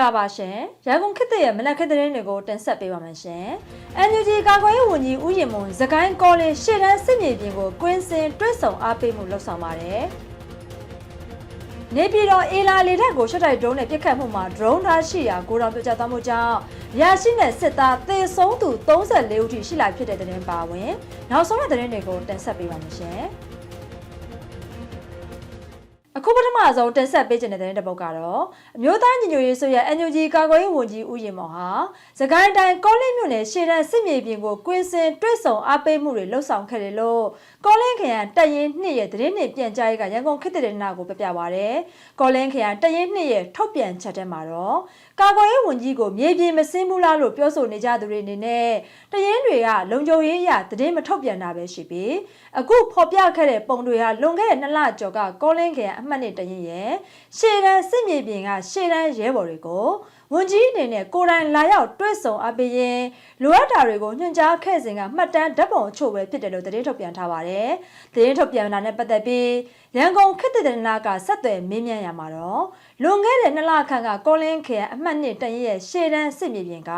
္ဂလာပါရှင်ရန်ကုန်ခေတ်သစ်ရဲ့မနက်ခေတ်သတင်းတွေကိုတင်ဆက်ပေးပါမယ်ရှင် NUG ကာကွယ်ရေးဝန်ကြီးဦးရင်မွန်သကိုင်းကောလင်းရှေ့တန်းစစ်မြေပြင်ကိုကွင်းစင်တွဲဆောင်အားပေးမှုလှုပ်ဆောင်ပါတယ်နေပြည်တော်အေလာလေတက်ကိုရှက်တိုက်ဒရုန်းနဲ့ပစ်ခတ်မှုမှာဒရုန်းသားရှိရာကိုတော်ပြကြသွားမှုကြောင့်ရရှိတဲ့စစ်သားသေဆုံးသူ34ဦးထိရှိလာဖြစ်တဲ့တဲ့တင်ပါဝင်နောက်ဆုံးတဲ့သတင်းတွေကိုတင်ဆက်ပေးပါမယ်ရှင် အခုပထမဆုံးတင်ဆက်ပေးခြင်းတဲ့တဲ့တစ်ပုဒ်ကတော့အမျိုးသားညီညွတ်ရေးဆိုရ NUG ကာကွယ်ရေးဝန်ကြီးဦးရင်မောင်ဟာစကိုင်းတိုင်းကောလင်းမြို့နယ်ရှေ့တန်းစစ်မြေပြင်ကိုကွင်းစင်တွဲဆောင်အားပေးမှုတွေလှုပ်ဆောင်ခဲ့တယ်လို့ကောလင်းခရိုင်တပ်ရင်းနှစ်ရဲ့သတင်းနှင့်ပြန်ကြားရေးကရန်ကုန်ခေတ်တဲ့နာကိုပြပြပါရယ်ကောလင်းခရိုင်တပ်ရင်းနှစ်ရဲ့ထုတ်ပြန်ချက်ထဲမှာတော့ကာကွယ်ရေးဝန်ကြီးကိုမြေပြင်မစင်းဘူးလားလို့ပြောဆိုနေကြသူတွေအနေနဲ့တရင်တွေကလုံခြုံရေးအရသတင်းမထုတ်ပြန်တာပဲရှိပြီးအခုဖော်ပြခဲ့တဲ့ပုံတွေဟာလွန်ခဲ့တဲ့နှစ်လကျော်ကကောလင်းခရိုင်အမှတ်နှစ်တရင်ရဲ့ရှေ့တန်းစစ်မြေပြင်ကရှေ့တန်းရဲဘော်တွေကိုဝန်ကြီးအနေနဲ့ကိုယ်တိုင်လာရောက်တွဲဆုံအပ်ပြီးရင်လိုအပ်တာတွေကိုညွှန်ကြားခဲ့စဉ်ကမှတ်တမ်းဓာတ်ပုံအချို့ပဲဖြစ်တယ်လို့သတင်းထုတ်ပြန်ထားပါတယ်။သတင်းထုတ်ပြန်တာနဲ့ပတ်သက်ပြီးရန်ကုန်ခေတ်သစ်သတင်းနာကဆက်သွယ်မင်းမြန်းရမှာတော့လွန်ခဲ့တဲ့နှစ်လခန့်ကကောလင်းခရိုင်အမှတ်နှစ်တရင်ရဲ့ရှေ့တန်းစစ်မြေပြင်က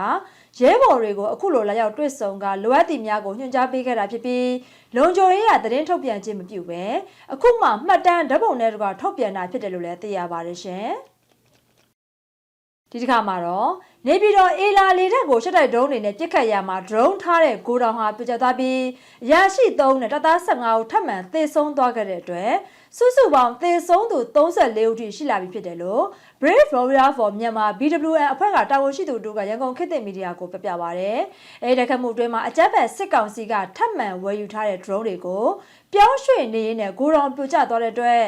ရဲဘော်တွေကိုအခုလိုလာရောက်တွေ့ဆုံကလိုအပ်သည့်များကိုညွှန်ကြားပေးခဲ့တာဖြစ်ပြီးလုံခြုံရေးရသတင်းထုတ်ပြန်ခြင်းမပြုဘဲအခုမှမှတ်တမ်းဓာတ်ပုံနဲ့တကွာထုတ်ပြန်တာဖြစ်တယ်လို့လည်းသိရပါတယ်ရှင်။ဒီတစ်ခါမှာတော့နေပြည်တော်အေလာလေတက်ကိုရှက်တိုက်ဒရုန်းတွေနဲ့ပြစ်ခတ်ရမှာဒရုန်းထားတဲ့ကိုတောင်ဟာပြကြသွားပြီးရရှိ3နဲ့တပ်သား15ဦးထပ်မံသေဆုံးသွားခဲ့တဲ့အတွက် စုစုပေါင်းသေဆုံးသူ34ဦးထိရှိလာပြီဖြစ်တယ်လို့ Brave Warrior for Myanmar BWN အဖွဲ့ကတာဝန်ရှိသူတို့ကရန်ကုန်ခေတ်သစ်မီဒီယာကိုပြပြပါဗျ။အဲဒီတက်ခတ်မှုအတွင်းမှာအကြမ်းဖက်စစ်ကောင်စီကထပ်မံဝယ်ယူထားတဲ့ drone တွေကိုပြောင်းရွှေ့နေရင်းနဲ့ဂိုရောင်ပြိုကျသွားတဲ့အတွက်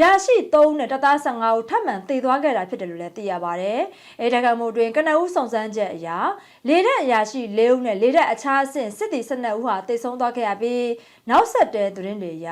ရရှိ3နဲ့တပ်သား15ဦးထပ်မံသေသွားခဲ့တာဖြစ်တယ်လို့လည်းသိရပါဗျ။အဲဒီတက်ခတ်မှုအတွင်းကနဦးစုံစမ်းချက်အရလေတပ်အရာရှိ၄ဦးနဲ့လေတပ်အခြားအဆင့်စစ်သည်12ဦးဟာသေဆုံးသွားခဲ့ရပြီးနောက်ဆက်တွဲသတင်းတွေအရ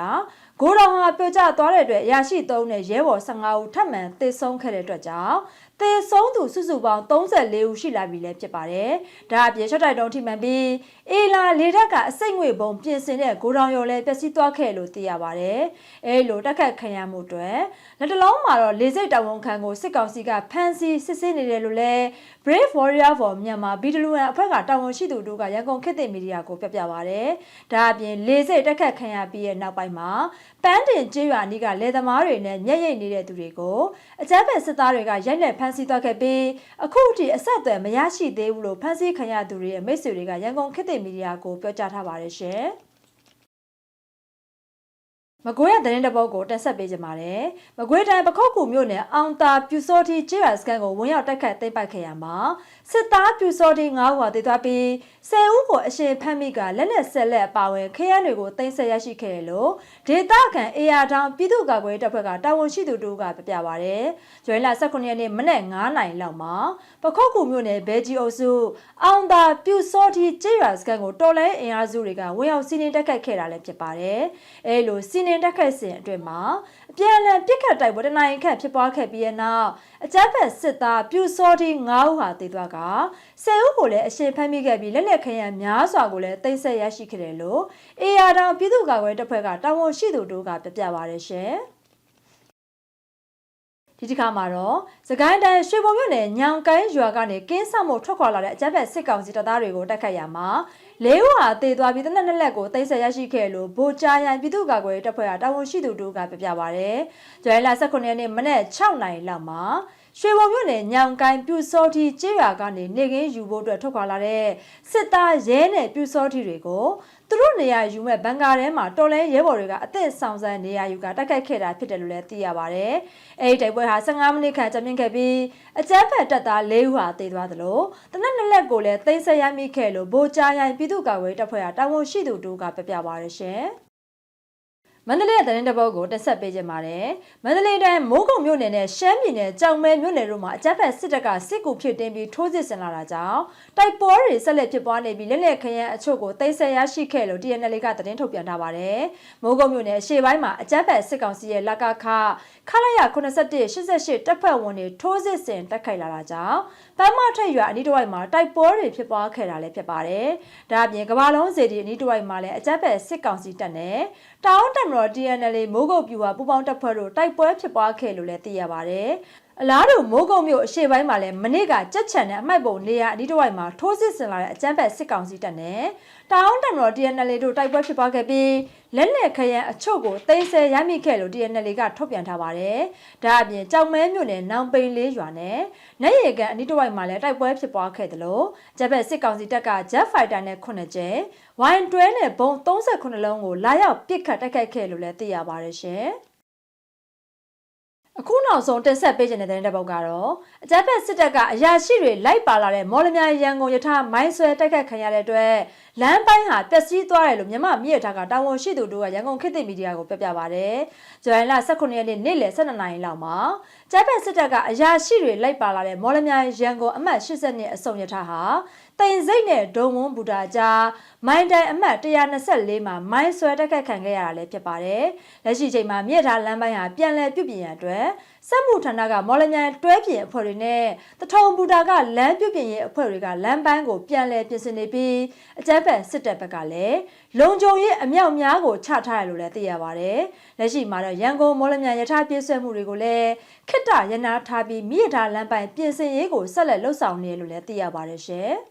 ဂိုတော်ဟာပြိုကျသွားတဲ့အတွက်ရရှိ3နဲ့ရဲဘော်15ဦးထပ်မံသေဆုံးခဲ့တဲ့အတွက်ကြောင့် သေဆုံးသူစုစုပေါင်း34ဦးရှိလာပြီလည်းဖြစ်ပါတယ်။ဒါအပြင်ရှော့တိုက်တုံးထိမှန်ပြီးအေလာလေတက်ကအစိတ်ငွေပုံပြင်ဆင်တဲ့ဂိုဒေါင်ရုံလည်းပျက်စီးသွားခဲ့လို့သိရပါတယ်။အဲလိုတက်ခတ်ခံရမှုတွေလက်တလုံးမှာတော့လေစိတ်တောင်ဝန်ခံကိုစစ်ကောင်စီကဖမ်းဆီးစစ်ဆေးနေတယ်လို့လည်း Brave Warrior for Myanmar BWN အဖွဲ့ကတာဝန်ရှိသူတို့ကရန်ကုန်ခေတ်သစ်မီဒီယာကိုပြပြပါရတယ်။ဒါအပြင်လေစိတ်တက်ခတ်ခံရပြီးရဲ့နောက်ပိုင်းမှာပန်းတင်ကျေးရွာနီးကလယ်သမားတွေနဲ့မျက်ရည်နေတဲ့သူတွေကိုအကြမ်းဖက်စစ်သားတွေကရိုက်နှက်ဖမ်းဆီးသွားခဲ့ပြီးအခုထိအဆက်အသွယ်မရရှိသေးဘူးလို့ဖမ်းဆီးခံရသူတွေရဲ့မိတ်ဆွေတွေကရန်ကုန်ခေတ်သစ်မီဒီယာကိုပြောကြားထားပါတယ်ရှင်။ မကွေးရတဲ့တဲ့ပုတ်ကိုတက်ဆက်ပေးကြပါတယ်။မကွေးတိုင်းပခုတ်ကူမြို့နယ်အောင်တာပြူစောတိကျေးရွာစခန်းကိုဝင်ရောက်တိုက်ခတ်သိမ်းပိုက်ခဲ့ရမှာစစ်သားပြူစောတိ9ဦးဟာတည်သွားပြီး10ဦးကိုအရှင်ဖမ်းမိကလက်နက်ဆက်လက်အပါဝင်ခရမ်းတွေကိုသိမ်းဆက်ရရှိခဲ့တယ်လို့ဒေတာခံအေယာတောင်ပြည်သူ့ကာကွယ်တပ်ဖွဲ့ကတာဝန်ရှိသူတို့ကပြပြပါဗျ။ဇွဲလ18ရက်နေ့မနက်9နာရီလောက်မှာပခုတ်ကူမြို့နယ်ဘဲကြီးအုပ်စုအောင်တာပြူစောတိကျေးရွာစခန်းကိုတော်လဲအင်အားစုတွေကဝင်ရောက်စီးနင်းတိုက်ခတ်ခဲ့တာလည်းဖြစ်ပါတယ်။အဲလိုစီးနင်းတက်ခတ်စဉ်အတွင်းမှာအပြန်အလှန်ပြစ်ခတ်တိုက်ပွဲတနိုင်ခန့်ဖြစ်ပွားခဲ့ပြီးတဲ့နောက်အကြမ်းဖက်စစ်သားပြူစောတီ9ဦးဟာတည်သွားက10ဦးကိုလည်းအရှင်ဖမ်းမိခဲ့ပြီးလက်လက်ခရံများစွာကိုလည်းတိတ်ဆက်ရရှိခဲ့တယ်လို့အေယာတောင်ပြည်သူ့ကာကွယ်တပ်ဖွဲ့ကတာဝန်ရှိသူတို့ကပြပြပါရရှင် ဒီတစ်ခါမှာတော့စကိုင်းတိုင်းရွှေဘုံမြို့နယ်ညောင်ကိုင်းရွာကနေကင်းဆောက်မှုထွက်ခွာလာတဲ့အကြမ်းဖက်စစ်ကောင်စီတပ်သားတွေကိုတိုက်ခတ်ရမှာလေးဦးဟာတည်သွားပြီးတနက်နှစ်လက်ကိုတိတ်ဆက်ရရှိခဲ့လို့ဗိုလ်ကြားရန်ပြည်သူ့ကာကွယ်တပ်ဖွဲ့ကတာဝန်ရှိသူတို့ကပြပြပါရယ်။ဇွဲလ18ရက်နေ့မနက်6နာရီလောက်မှာ ရွှေဘုံမြို့နယ်ညောင်ကိုင်းပြူစောတီကျေးရွာကနေနေကင်းယူဖို့အတွက်ထွက်ခွာလာတဲ့စစ်သားရဲနဲ့ပြူစောတီတွေကိုသူတို့နေရာယူမဲ့ဘန်ကာထဲမှာတော်လဲရဲဘော်တွေကအသစ်ဆောင်ဆန်းနေရာယူကတိုက်ခိုက်ခဲ့တာဖြစ်တယ်လို့လည်းသိရပါဗျ။အဲဒီတိုက်ပွဲဟာ15မိနစ်ခန့်ကြာမြင့်ခဲ့ပြီးအကြမ်းဖက်တပ်သား၄ဦးဟာတေသွားသလိုတနက်နှစ်လက်ကိုလည်းသိမ်းဆည်းရမိခဲ့လို့ဗိုလ်ကြားရိုင်ပြည်သူ့ကာကွယ်တပ်ဖွဲ့ကတာဝန်ရှိသူတို့ကပြပြပါရရှင်။ မန္တလေးရဲ့သတင်းတပုတ်ကိုတက်ဆက်ပေးကြပါမယ်။မန္တလေးတိုင်းမိုးကုံမြို့နယ်နဲ့ရှမ်းပြည်နယ်ကြောင်မဲမြို့နယ်တို့မှာအကြမ်းဖက်စစ်တပ်ကစစ်ကူဖြစ်တင်ပြီးထိုးစစ်ဆင်လာတာကြောင့်တိုက်ပွဲတွေဆက်လက်ဖြစ်ပွားနေပြီးလက်လက်ခရမ်းအချို့ကိုတိတ်ဆက်ရရှိခဲ့လို့ TNL ကသတင်းထုတ်ပြန်ထားပါတယ်။မိုးကုံမြို့နယ်အရှေ့ပိုင်းမှာအကြမ်းဖက်စစ်ကောင်စီရဲ့လကခခလာရ87 88တပ်ဖွဲ့ဝင်တွေထိုးစစ်ဆင်တက်ခိုက်လာတာကြောင့်ပန်းမထက်ရွာအနီးတစ်ဝိုက်မှာတိုက်ပွဲတွေဖြစ်ပွားခဲ့တာလည်းဖြစ်ပါတယ်။ဒါအပြင်ကဘာလုံးစေတီအနီးတစ်ဝိုက်မှာလည်းအကြမ်းဖက်စစ်ကောင်စီတပ်နဲ့ တောင်းတမတော် TNL မိုးကုတ်ပြူဟာပူပေါင်းတပ်ဖွဲ့တို့တိုက်ပွဲဖြစ်ပွားခဲ့လို့လည်းသိရပါတယ်။ အလားတူမိုးကုတ်မြို့အရှေ့ပိုင်းမှာလည်းမနေ့ကကြက်ချန်တဲ့အမိုက်ပုံနေရာအနီးတစ်ဝိုက်မှာထိုးစစ်ဆင်လာတဲ့အကြမ်းဖက်စစ်ကောင်စီတပ်နဲ့တောင်တံတော် TNL တို့တိုက်ပွဲဖြစ်ပွားခဲ့ပြီးလက်နက်ခရမ်းအချို့ကိုသိမ်းဆည်းရမိခဲ့လို့ TNL ကထုတ်ပြန်ထားပါတယ်။ဒါအပြင်ကြောင်မဲမြို့နယ်နောင်ပိန်လေးရွာနဲ့နိုင်ရီကန်အနီးတစ်ဝိုက်မှာလည်းတိုက်ပွဲဖြစ်ပွားခဲ့တယ်လို့ဂျက်ဘက်စစ်ကောင်စီတပ်က Jet Fighter နဲ့9ကျဲ Y12 နဲ့ဘုံ38လုံးကိုလာရောက်ပစ်ခတ်တိုက်ခိုက်ခဲ့လို့လည်းသိရပါတယ်ရှင်။ အခုနောက်ဆုံးတင်ဆက်ပေးခြင်းတဲ့တဲ့တစ်ပုတ်ကတော့အကြမ်းဖက်စစ်တပ်ကအရာရှိတွေလိုက်ပါလာတဲ့မော်လမြိုင်ရန်ကုန်ယထာမိုင်းဆွဲတိုက်ခတ်ခံရတဲ့အတွက်လမ်းပိုင်းဟာပျက်စီးသွားတယ်လို့မြန်မာမြေထားကတာဝန်ရှိသူတို့ကရန်ကုန်ခေတ်သစ်မီဒီယာကိုပြပြပါဗျ။ဇွန်လ18ရက်နေ့နေ့လယ်12နာရီလောက်မှာကျပ်ဖက်စစ်တပ်ကအရာရှိတွေလိုက်ပါလာတဲ့မော်လမြိုင်ရန်ကုန်အမှတ်80နှစ်အစုံယထာဟာ တိန်စိတ်နဲ့ဒုံဝန်းဘူတာကြားမိုင်းတိုင်အမှတ်124မှာမိုင်းဆွဲတက်ခတ်ခံခဲ့ရတာလည်းဖြစ်ပါတယ်။လက်ရှိချိန်မှာမြေထားလမ်းပိုင်းဟာပြန်လည်ပြုပြင်ရန်အတွက်စက်မှုဌာနကမော်လမြိုင်တွဲပြင်အဖွဲ့တွေနဲ့တထုံဘူတာကလမ်းပြုပြင်ရေးအဖွဲ့တွေကလမ်းပိုင်းကိုပြန်လည်ပြင်ဆင်နေပြီးအကြမ်းဖက်စစ်တပ်ဘက်ကလည်းလုံခြုံရေးအမြောက်များကိုချထားရလို့လည်းသိရပါတယ်။လက်ရှိမှာတော့ရန်ကုန်မော်လမြိုင်ရထားပြည့်စွဲမှုတွေကိုလည်းခိတ္တရနာထားပြီးမြေထားလမ်းပိုင်းပြင်ဆင်ရေးကိုဆက်လက်လှုပ်ဆောင်နေလို့လည်းသိရပါတယ်ရှင်။